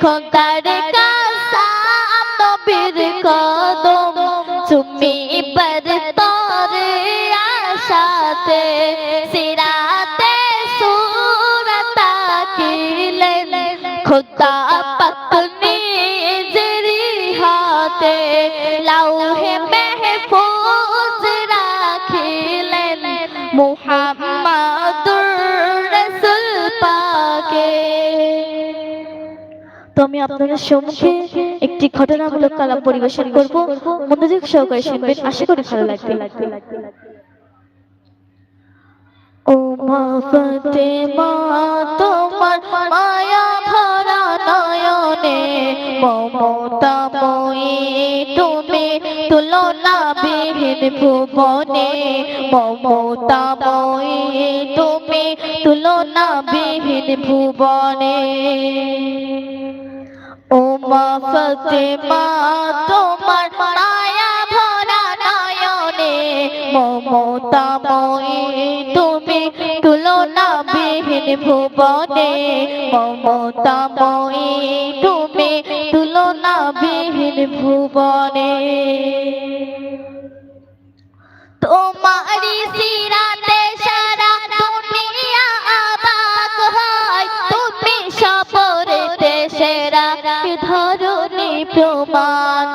con তো আমি আপনাদের সম্মুখে একটি ঘটনামূলক কালাম পরিবেশন করব। মনোযোগ সহকারে শুনবেন, আশা করি ভালো লাগবে। ও মা ফাতেমা তোমার মায়া ভরা নয়নে, মমতা মই তুমি তুলনা বিহীন ভুবনে, মমতা মই তুমি তুলনা বিহীন ভুবনে। ও মা তোমার মায়া ভরা নয়নে মমতা মই তুমি তুলনা বিহীন ভুবনে মমতা মই তুমি তুলনা বিহীন ভুবনে। তোমারি সেরা ধরুনি প্রমাণ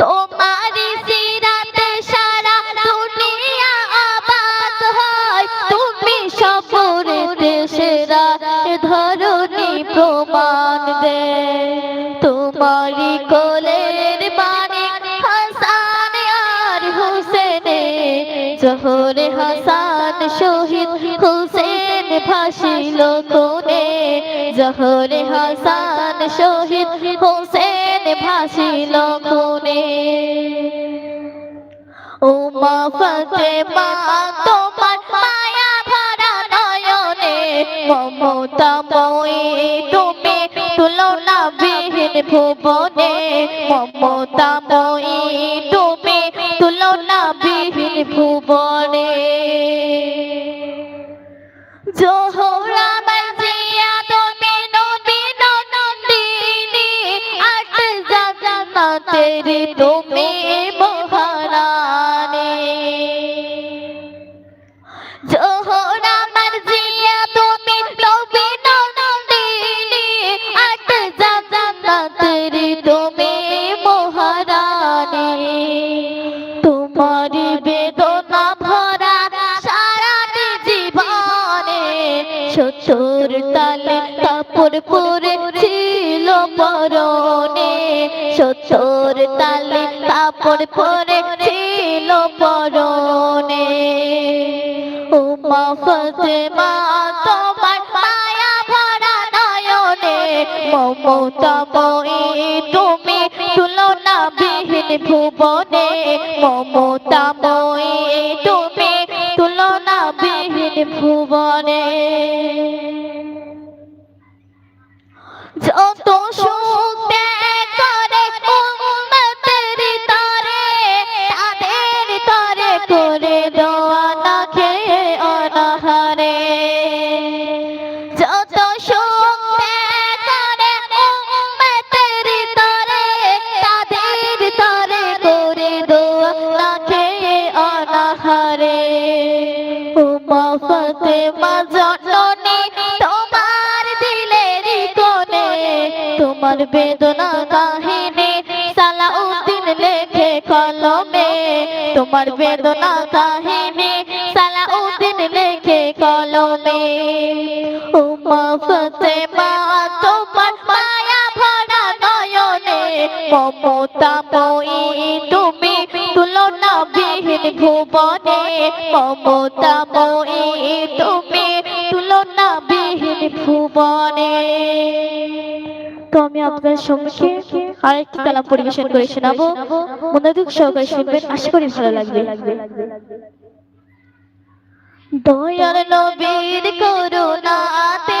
তোমারি সিরাতে সারা দুনিয়া অবাক হয়। তুমি সপরেতে সেরা ধরুনি প্রমাণ দেয়। কোলের বাণী হাসান আর হুসেনে, জহরে হাসান শহীদ হুসেন ভাসিল কোনে জহরে হাসান শহীদ হুসেন ভাসিল কোনে ও মা ফাতেমা তোমার মায়া ভরা নয়নে, মমতা মই তুমি তুলনা বিহীন ভুবনে। মমতা মই তুমি তুলনা বিহীন ভুবনে। জোহরা পরে ছিল পরনে। সত্তর তালে কাপড় পরে ছিল পরনে। ও মা ফাতেমা তোমার মায়া ভরা নয়নে। মমতা মই তুমি তুলনা বিহীন ভুবনে। মমতা মই তুমি তুলনা বিহীন ভুবনে। যত সুখ ত্যাগ করে উম্মতের তরে তাদের তরে করে দোয়া না খেয়ে অনাহারে যত সুখ ত্যাগ করে উম্মতের তরে তাদের তরে করে দোয়া না খেয়ে অনাহারে উম্মা ফাতেমা জননী তোমার বেদনা কাহিনী সালাউদ্দিন লেখে কলমে। তোমার বেদনা কাহিনী সালাউদ্দিন লেখে কলমে। উম্মা ফাতেমা, তোমার মায়া ভরা নয়নে। মমতা মই তুমি তুলনা বিহীন ভুবনে। মমতা মই তুমি তুলনা বিহীন ভুবনে। তো আমি আপনার সম্মুখে আরেকটি কালাম পরিবেশন করে শোনাবো। মনোযোগ সহকারে শুনবেন, আশা করি ভালো লাগবে। দয়ার নবীর করুণাতে